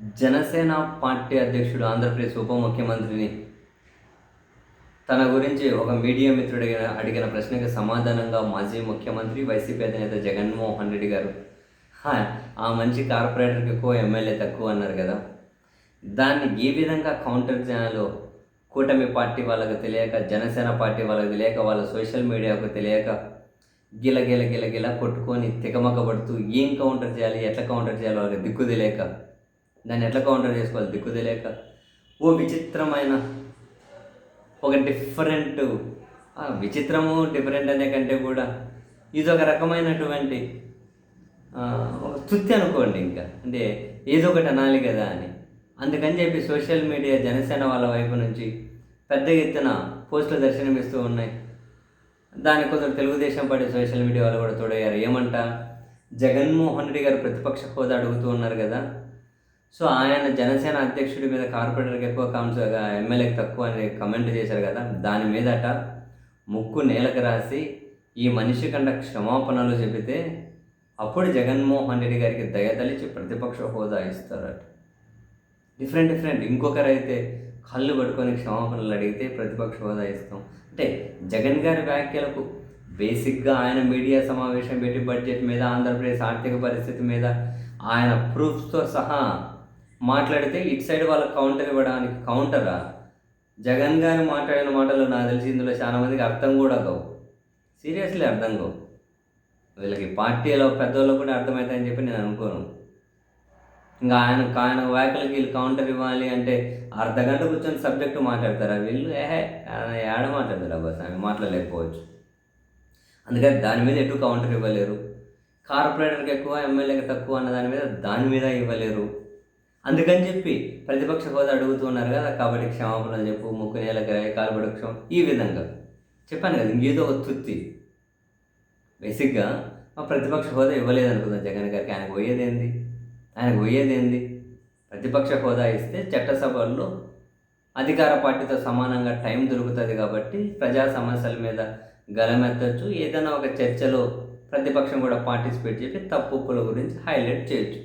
Janasena party అధ్యక్షుడు ఆంధ్రప్రదేశ్ ఉప ముఖ్యమంత్రిని తన గురించి ఒక మీడియా మిత్రుడు అడిగిన ప్రశ్నకి సమాధానంగా మాజీ ముఖ్యమంత్రి వైసీపీ అధినేత జగన్మోహన్ రెడ్డి గారు ఆ మంచి కార్పొరేటర్కి ఎక్కువ ఎమ్మెల్యే తక్కువ అన్నారు కదా. దాన్ని ఏ విధంగా కౌంటర్ చేయాలో కూటమి పార్టీ వాళ్ళకు తెలియక జనసేన పార్టీ వాళ్ళకి తెలియక వాళ్ళ సోషల్ మీడియాకు తెలియక గిల గిల గిల గిల కొట్టుకొని తికమకబడుతూ ఏం కౌంటర్ చేయాలి ఎట్లా కౌంటర్ చేయాలో వాళ్ళకి దిక్కు తెలియక దాన్ని ఎట్లా కౌంటర్ చేసుకోవాలి? దిక్కు తెలియక. ఓ విచిత్రమైన ఒక డిఫరెంట్ విచిత్రము డిఫరెంట్ అనే కంటే కూడా ఇది ఒక రకమైనటువంటి ఒక తుత్తి అనుకోండి ఇంకా. అంటే ఏదో ఒకటి అనాలి కదా అని. అందుకని చెప్పి సోషల్ మీడియా జనసేన వాళ్ళ వైపు నుంచి పెద్ద ఎత్తున పోస్టులు దర్శనమిస్తూ ఉన్నాయి. దాని కొంచెం తెలుగుదేశం పార్టీ సోషల్ మీడియా వాళ్ళు కూడా తోడయ్యారు. ఏమంట? జగన్మోహన్ రెడ్డి గారు ప్రతిపక్ష హోదా అడుగుతూ ఉన్నారు కదా. సో ఆయన జనసేన అధ్యక్షుడి మీద కార్పొరేటర్కి ఎక్కువ కామెంట్స్ ఎమ్మెల్యేకి తక్కువ అని కమెంట్ చేశారు కదా దాని మీదట ముక్కు నేలకు రాసి ఈ మనిషి కంట క్షమాపణలు చెబితే అప్పుడు జగన్మోహన్ రెడ్డి గారికి దయతలిచి ప్రతిపక్ష హోదా ఇస్తారట. డిఫరెంట్ డిఫరెంట్ ఇంకొకరైతే కళ్ళు పట్టుకొని క్షమాపణలు అడిగితే ప్రతిపక్ష హోదా ఇస్తాం. అంటే జగన్ గారి వ్యాఖ్యలకు బేసిక్గా ఆయన మీడియా సమావేశం పెట్టి బడ్జెట్ మీద ఆంధ్రప్రదేశ్ ఆర్థిక పరిస్థితి మీద ఆయన ప్రూఫ్స్తో సహా మాట్లాడితే ఇటు సైడ్ వాళ్ళకి కౌంటర్ ఇవ్వడానికి కౌంటరా జగన్ గారు మాట్లాడిన మాటలు నాకు తెలిసి ఇందులో చాలా మందికి అర్థం కూడా కావు. సీరియస్లీ అర్థం కావు. వీళ్ళకి పార్టీలో పెద్దోళ్ళు కూడా అర్థమవుతాయని చెప్పి నేను అనుకోను. ఇంకా ఆయన ఆయన వ్యాఖ్యలకి వీళ్ళు కౌంటర్ ఇవ్వాలి అంటే అర్ధ గంట కూర్చొని సబ్జెక్టు మాట్లాడతారా వీళ్ళు? ఏహే ఏడ మాట్లాడతారు బస్ ఆమె మాట్లాడలేకపోవచ్చు. అందుకని దాని మీద ఎటు కౌంటర్ ఇవ్వలేరు. కార్పొరేటర్కి ఎక్కువ ఎమ్మెల్యేకి తక్కువ అన్న దాని మీద దాని మీద ఇవ్వలేరు. అందుకని చెప్పి ప్రతిపక్ష హోదా అడుగుతున్నారు కదా కాబట్టి క్షమాపణలు చెప్పు ముక్కు నేలకి కాలుబడి క్షమ ఈ విధంగా. చెప్పాను కదా ఇంకేదో ఒక బేసిక్గా మా ప్రతిపక్ష హోదా ఇవ్వలేదు అనుకుందాం జగన్ గారికి? ఆయనకు పోయేదేంది? ఆయనకు పోయేది ప్రతిపక్ష హోదా ఇస్తే చట్టసభల్లో అధికార పార్టీతో సమానంగా టైం దొరుకుతుంది కాబట్టి ప్రజా సమస్యల మీద గలమెత్తచ్చు. ఏదైనా ఒక చర్చలో ప్రతిపక్షం కూడా పార్టిసిపేట్ చేసి తప్పుల గురించి హైలైట్ చేయొచ్చు.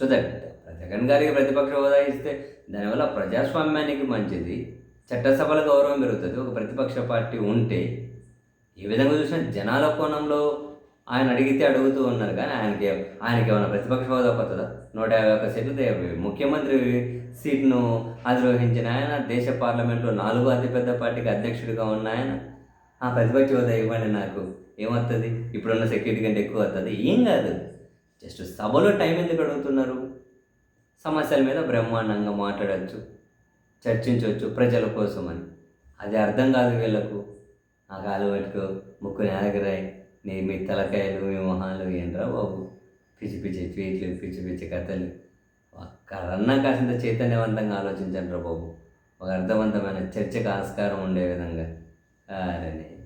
సో దట్ జగన్ గారికి ప్రతిపక్ష హోదా ఇస్తే దానివల్ల ప్రజాస్వామ్యానికి మంచిది. చట్టసభల గౌరవం పెరుగుతుంది. ఒక ప్రతిపక్ష పార్టీ ఉంటే ఏ విధంగా చూసినా జనాల కోణంలో ఆయన అడిగితే అడుగుతూ ఉన్నారు. కానీ ఆయనకి ఆయనకి ఏమైనా ప్రతిపక్ష హోదా కొత్తదా? నూట యాభై ఒక్క సీట్లు ముఖ్యమంత్రి సీట్ను అధిరోహించిన ఆయన దేశ పార్లమెంట్లో నాలుగో అతిపెద్ద పార్టీకి అధ్యక్షుడిగా ఉన్న ఆయన. ఆ ప్రతిపక్ష హోదా ఇవ్వండి నాకు. ఏమవుతుంది ఇప్పుడున్న సెక్యూరిటీ కంటే ఎక్కువ వస్తుంది ఏం కాదు. జస్ట్ సభలో టైం ఎందుకు అడుగుతున్నారు? సమస్యల మీద బ్రహ్మాండంగా మాట్లాడచ్చు చర్చించవచ్చు ప్రజల కోసం అని అది అర్థం కాదు వీళ్ళకు. ఆ కాలు పట్టుకు ముక్కు నేలకరాయి నీ మీ తలకాయలు మీ మొహాలు ఏంట్రా బాబు? పిచ్చి పిచ్చి ట్వీట్లు పిచ్చి పిచ్చి కథలు. ఒక్కరన్నా కాసింత చైతన్యవంతంగా ఆలోచించండి రా బాబు. ఒక అర్థవంతమైన చర్చకు ఆస్కారం ఉండే విధంగా. అరే